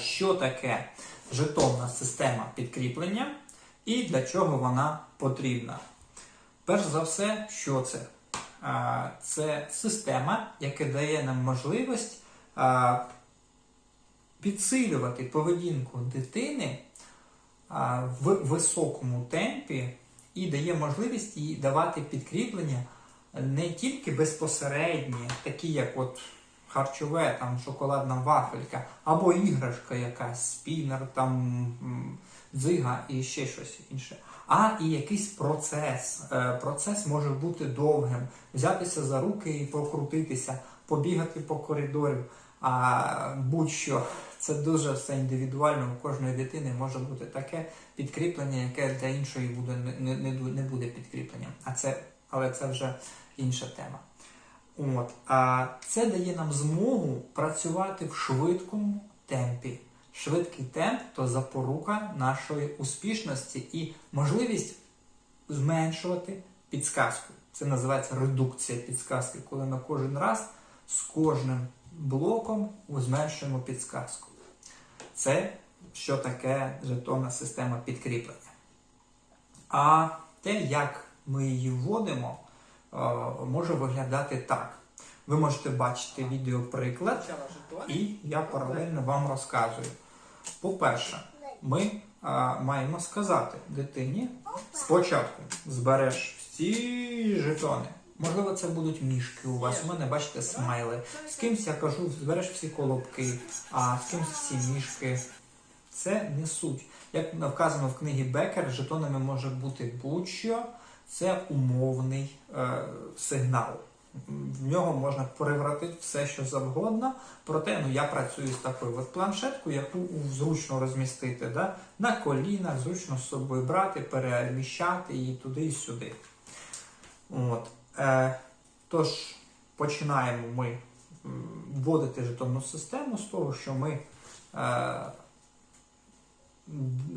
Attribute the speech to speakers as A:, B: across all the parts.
A: Що таке жетонна система підкріплення і для чого вона потрібна? Перш за все, що це? Це система, яка дає нам можливість підсилювати поведінку дитини в високому темпі і дає можливість їй давати підкріплення не тільки безпосередні, такі як от харчове, там шоколадна вафелька, або іграшка якась, спінер, там дзига і ще щось інше. А і якийсь процес. Е, Процес може бути довгим. Взятися за руки і покрутитися, побігати по коридору. А будь-що це дуже все індивідуально. У кожної дитини може бути таке підкріплення, яке для іншої буде не, не, не буде підкріпленням. А це, але це вже інша тема. От, а це дає нам змогу працювати в швидкому темпі. Швидкий темп то запорука нашої успішності і можливість зменшувати підсказку. Це називається редукція підсказки, коли ми кожен раз з кожним блоком зменшуємо підсказку. Це що таке жетонна система підкріплення. А те, як ми її вводимо, може виглядати так. Ви можете бачити відеоприклад, і я паралельно вам розказую. По-перше, ми а, маємо сказати дитині спочатку збереш всі жетони. Можливо, це будуть мішки у вас. У мене бачите смайли. З кимсь я кажу, збереш всі колобки, а з кимсь всі мішки. Це не суть. Як вказано в книгі Бекер, жетонами може бути будь-що. Це умовний е, сигнал. В нього можна перевратити все, що завгодно. Проте ну, я працюю з такою от планшеткою, яку зручно розмістити. Да? На колінах, зручно з собою брати, переміщати її туди і сюди. От. Е, тож, починаємо ми вводити жетонну систему з того, що ми. Е,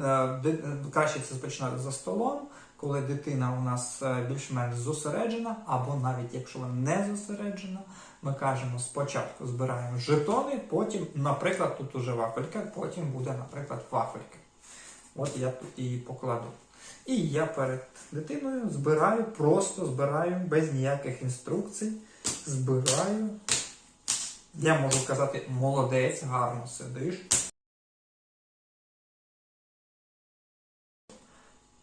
A: е, краще це починати за столом, коли дитина у нас е, більш-менш зосереджена, або навіть якщо вона не зосереджена, ми кажемо спочатку збираємо жетони, потім, наприклад, тут уже вафелька, потім буде, наприклад, вафелька. От я тут її покладу. І я перед дитиною збираю, просто збираю без ніяких інструкцій. Збираю. Я можу казати, молодець, гарно сидиш.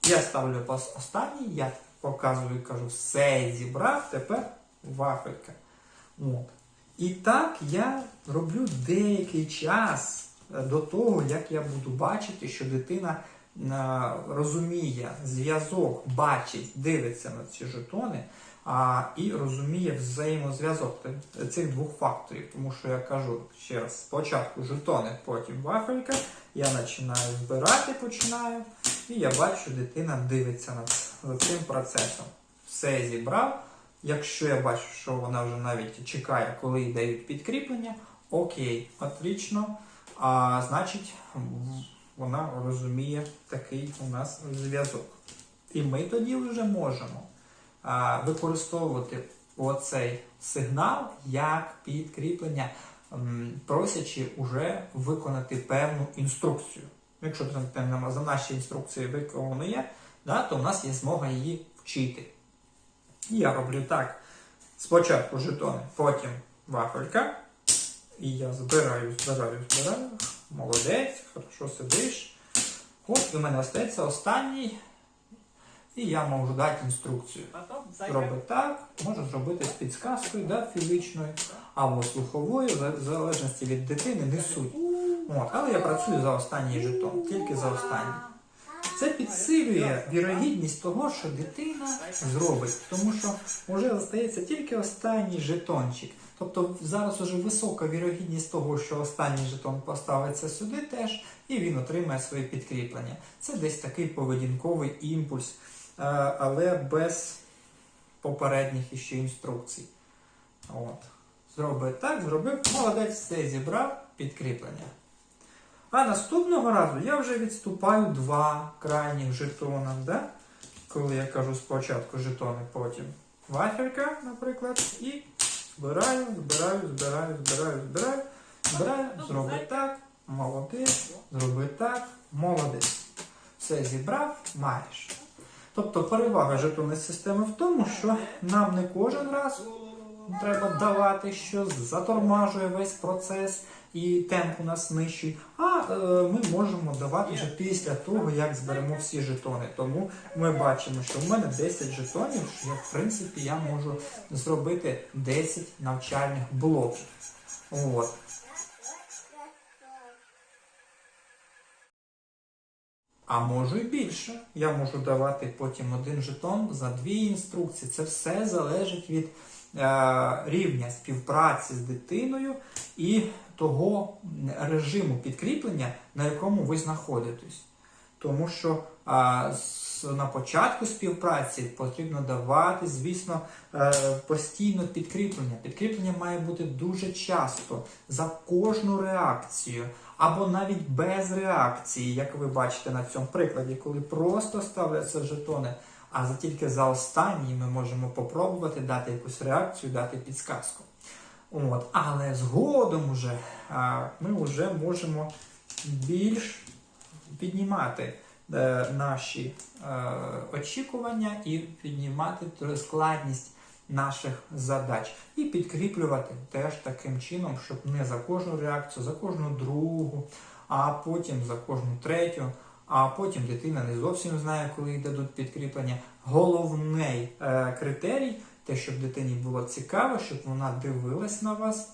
A: Я ставлю пас останній, я показую, кажу, все зібрав, тепер вафелька. От. І так я роблю деякий час до того, як я буду бачити, що дитина розуміє зв'язок, бачить, дивиться на ці жетони а, і розуміє взаємозв'язок цих двох факторів. Тому що я кажу ще раз, спочатку жетони, потім вафелька. Я починаю збирати, починаю, і я бачу, дитина дивиться за цим процесом. Все зібрав. Якщо я бачу, що вона вже навіть чекає, коли дають підкріплення, окей, отлично. А значить, вона розуміє такий у нас зв'язок. І ми тоді вже можемо використовувати оцей сигнал як підкріплення, просячи уже виконати певну інструкцію. Якщо там за наші інструкції виконано є, да, то в нас є змога її вчити. Я роблю так. Спочатку жетони, потім вафелька. І я збираю, збираю, збираю. Молодець, хорошо сидиш. От і в мене остається останній. І я можу дати інструкцію. Роби так, можу зробити з підсказкою да, фізичною або слуховою, в залежності від дитини, не суть. От, але я працюю за останній жетон, тільки за останній. Це підсилює вірогідність того, що дитина зробить, тому що вже залишається тільки останній жетончик. Тобто зараз вже висока вірогідність того, що останній жетон поставиться сюди теж, і він отримає своє підкріплення. Це десь такий поведінковий імпульс, але без попередніх іще інструкцій. От. Зробив так, зробив, молодець, все зібрав, підкріплення. А наступного разу я вже відступаю два крайніх жетона, да? коли я кажу спочатку жетони, потім вафелька, наприклад, і збираю, збираю, збираю, збираю, збираю, збираю, зроблю так, молодець, зроби так, молодець. Все зібрав, маєш. Тобто перевага жетонної системи в тому, що нам не кожен раз треба давати, що затормажує весь процес і темп у нас нижчий. А е, ми можемо давати вже після того, як зберемо всі жетони. Тому ми бачимо, що в мене 10 жетонів, що в принципі я можу зробити 10 навчальних блоків. От. А можу і більше. Я можу давати потім один жетон за дві інструкції. Це все залежить від е, рівня співпраці з дитиною і того режиму підкріплення, на якому ви знаходитесь. Тому що а, с- на початку співпраці потрібно давати, звісно, е, постійно підкріплення. Підкріплення має бути дуже часто за кожну реакцію, або навіть без реакції, як ви бачите на цьому прикладі, коли просто ставляться жетони. А за тільки за останній ми можемо попробувати дати якусь реакцію, дати підсказку. От. Але згодом уже а, ми вже можемо більш піднімати е, наші е, очікування і піднімати складність наших задач. І підкріплювати теж таким чином, щоб не за кожну реакцію, за кожну другу, а потім за кожну третю. А потім дитина не зовсім знає, коли йде тут підкріплення. Головний е, критерій те, щоб дитині було цікаво, щоб вона дивилась на вас.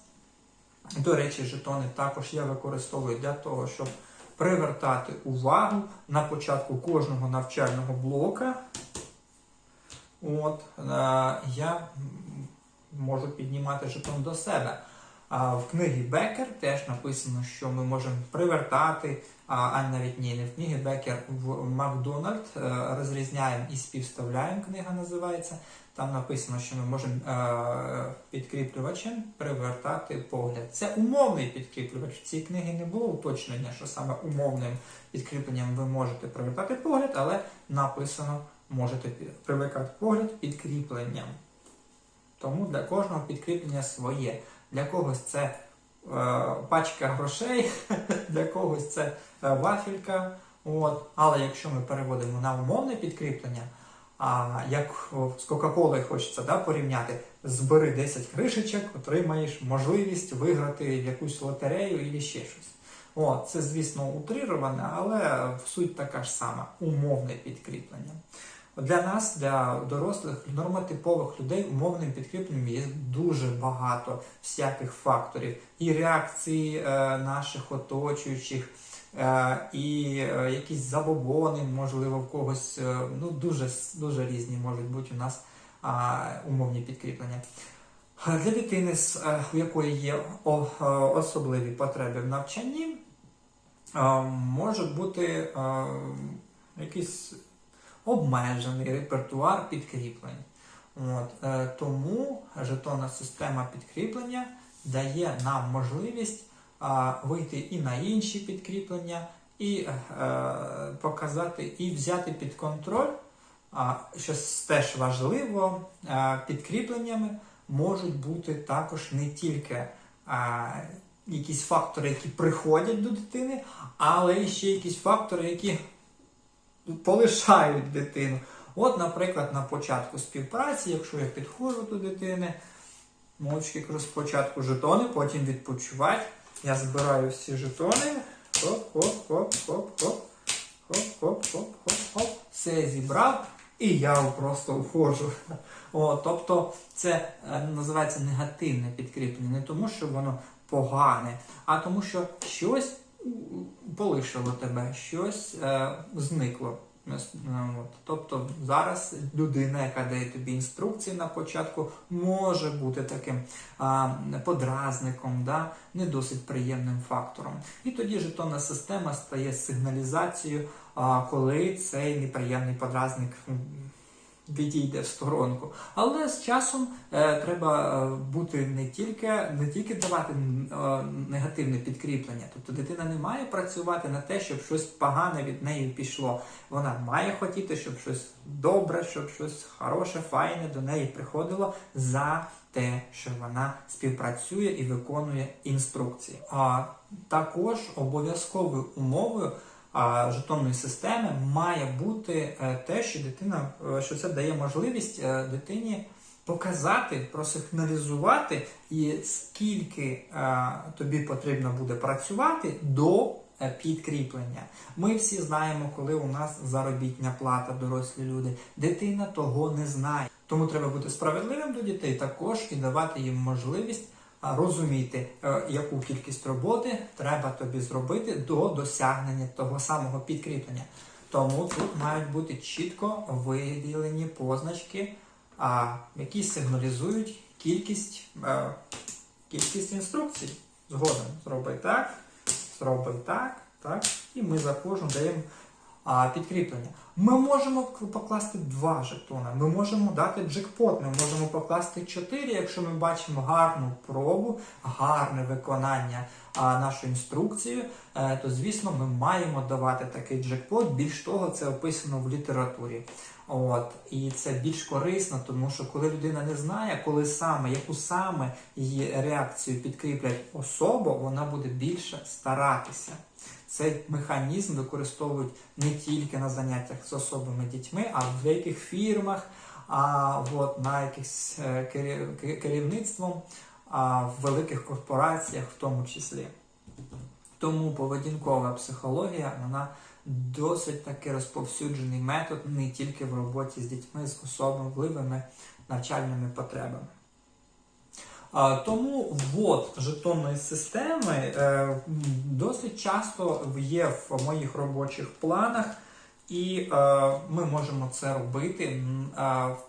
A: До речі, жетони також я використовую для того, щоб привертати увагу на початку кожного навчального блока. От, е, я можу піднімати жетон до себе. В книгі Бекер теж написано, що ми можемо привертати, а, навіть ні, не в книгі Бекер, в Макдональд е, розрізняємо і співставляємо, книга називається. Там написано, що ми можемо е, підкріплювачем привертати погляд. Це умовний підкріплювач. В цій книгі не було уточнення, що саме умовним підкріпленням ви можете привертати погляд, але написано, можете привикати погляд підкріпленням. Тому для кожного підкріплення своє. Для когось це пачка грошей, для когось це е, вафелька. От. Але якщо ми переводимо на умовне підкріплення, а як з Кока-Колою хочеться да, порівняти, збери 10 кришечок, отримаєш можливість виграти якусь лотерею і ще щось. О, це, звісно, утрироване, але суть така ж сама умовне підкріплення. Для нас, для дорослих, нормотипових людей, умовним підкріпленням є дуже багато всяких факторів і реакції е, наших оточуючих, е, і е, якісь забобони, можливо, в когось. е, ну, дуже, дуже різні можуть бути у нас умовні підкріплення. Для дитини, у якої є особливі потреби в навчанні, може бути якийсь обмежений репертуар підкріплень. От, е, тому жетонна система підкріплення дає нам можливість а, вийти і на інші підкріплення, і е, показати, і взяти під контроль, а, що теж важливо, е, підкріпленнями можуть бути також не тільки а, якісь фактори, які приходять до дитини, але ще якісь фактори, які полишають дитину. От, наприклад, на початку співпраці, якщо я підходжу до дитини, мовчки спочатку жетони, потім відпочивати. Я збираю всі жетони. Хоп-хоп-хоп-хоп-хоп. Хоп-хоп-хоп-хоп-хоп. Все зібрав, і я просто входжу. О, тобто це е, називається негативне підкріплення. Не тому, що воно погане, а тому, що щось полишило тебе, щось е, зникло. Е. Тобто зараз людина, яка дає тобі інструкції на початку, може бути таким а, подразником, да? не досить приємним фактором. І тоді жетонна система стає сигналізацією, а, коли цей неприємний подразник відійде в сторонку. Але з часом е, треба е, бути не тільки, не тільки давати е, негативне підкріплення. Тобто дитина не має працювати на те, щоб щось погане від неї пішло. Вона має хотіти, щоб щось добре, щоб щось хороше, файне до неї приходило за те, що вона співпрацює і виконує інструкції. А також обов'язковою умовою жетонної системи має бути е, те, що дитина, е, що це дає можливість е, дитині показати, просигналізувати, і скільки тобі потрібно буде працювати до підкріплення. Ми всі знаємо, коли у нас заробітня плата, дорослі люди. Дитина того не знає. Тому треба бути справедливим до дітей також і давати їм можливість розуміти, е, яку кількість роботи треба тобі зробити до досягнення того самого підкріплення. Тому тут мають бути чітко виділені позначки, які сигналізують кількість, е, кількість інструкцій. Згодом зроби так, зроби так, так. І ми за кожну даємо а, підкріплення. Ми можемо покласти два жетони, ми можемо дати джекпот, ми можемо покласти чотири, якщо ми бачимо гарну пробу, гарне виконання а, нашої інструкції, е, то звісно ми маємо давати такий джекпот. Більш того, це описано в літературі. От і це більш корисно, тому що коли людина не знає, коли саме, яку саме її реакцію підкріплять особу, вона буде більше старатися. Цей механізм використовують не тільки на заняттях з особими дітьми, а в деяких фірмах, а от на якихось е, керів- ке- керівництвом, а в великих корпораціях в тому числі. Тому поведінкова психологія вона досить таки розповсюджений метод не тільки в роботі з дітьми з особливими навчальними потребами. Тому ввод жетонної системи е, досить часто є в моїх робочих планах, і е, ми можемо це робити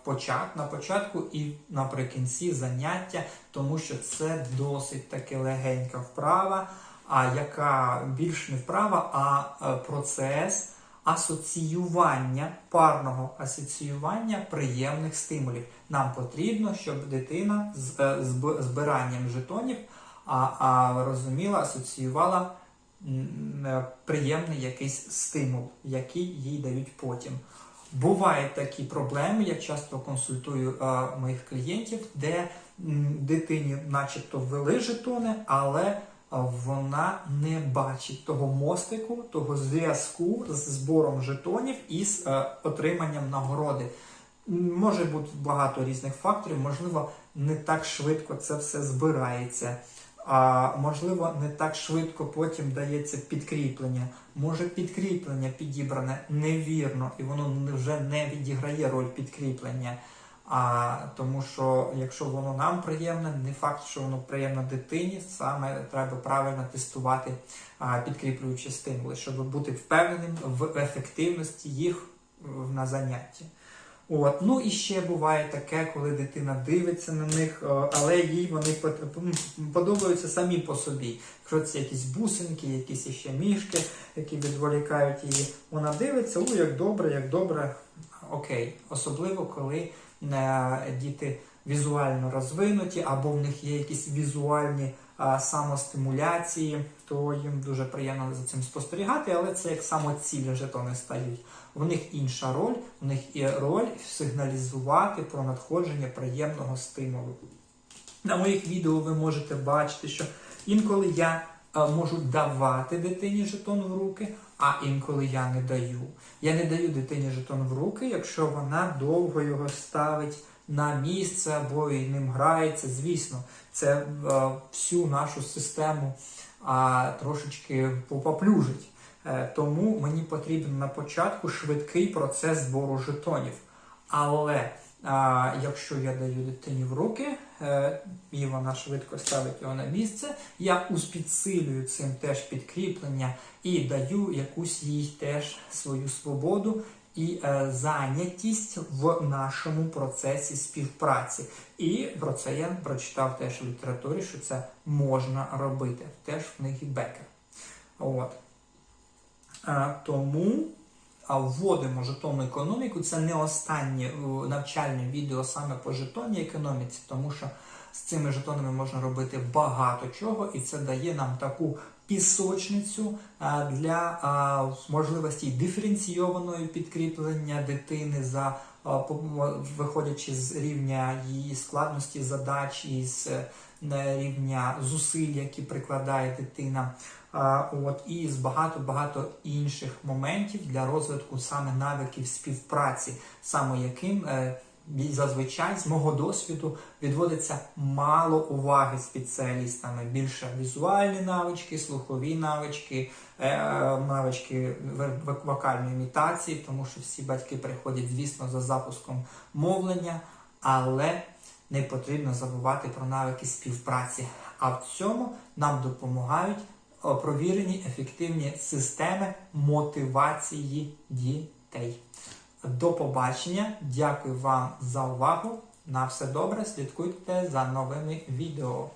A: почат, на початку і наприкінці заняття, тому що це досить таки легенька вправа, а яка більш не вправа, а е, процес асоціювання, парного асоціювання приємних стимулів. Нам потрібно, щоб дитина з е, збиранням жетонів а, а, розуміла, асоціювала е, приємний якийсь стимул, який їй дають потім. Бувають такі проблеми, я часто консультую е, моїх клієнтів, де м, дитині начебто ввели жетони, але вона не бачить того мостику, того зв'язку з збором жетонів і з е, отриманням нагороди. Може бути багато різних факторів, можливо, не так швидко це все збирається. А можливо, не так швидко потім дається підкріплення. Може, підкріплення підібране невірно, і воно вже не відіграє роль підкріплення. А тому що якщо воно нам приємне, не факт, що воно приємно дитині, саме треба правильно тестувати а, підкріплюючі стимули, щоб бути впевненим в ефективності їх на занятті. От. Ну і ще буває таке, коли дитина дивиться на них, але їй вони подобаються самі по собі. Якщо це якісь бусинки, якісь ще мішки, які відволікають її, вона дивиться, о, як добре, як добре. Окей. Особливо, коли діти візуально розвинуті, або в них є якісь візуальні самостимуляції, то їм дуже приємно за цим спостерігати, але це як самоцілі жетони стають. В них інша роль, в них є роль сигналізувати про надходження приємного стимулу. На моїх відео ви можете бачити, що інколи я можу давати дитині жетон в руки, а інколи я не даю. Я не даю дитині жетон в руки, якщо вона довго його ставить на місце або і ним грається. Звісно, це е, всю нашу систему а, трошечки попоплюжить. Е, Тому мені потрібен на початку швидкий процес збору жетонів. Але а, якщо я даю дитині в руки, е, і вона швидко ставить його на місце, я успідсилюю цим теж підкріплення і даю якусь їй теж свою свободу і е, зайнятість в нашому процесі співпраці. І про це я прочитав теж в літературі, що це можна робити. Теж в них і бекер. От. А, тому вводимо жетонну економіку. Це не останнє е, навчальне відео саме по жетонній економіці, тому що з цими жетонами можна робити багато чого, і це дає нам таку пісочницю для можливості диференційованого підкріплення дитини за виходячи з рівня її складності задач і з е, рівня зусиль, які прикладає дитина. От і з багато-багато інших моментів для розвитку саме навиків співпраці, саме яким е, зазвичай з мого досвіду відводиться мало уваги спеціалістами. Більше візуальні навички, слухові навички, е, навички вокальної імітації, тому що всі батьки приходять, звісно, за запуском мовлення, але не потрібно забувати про навики співпраці. А в цьому нам допомагають провірені ефективні системи мотивації дітей. До побачення. Дякую вам за увагу. На все добре. Слідкуйте за новими відео.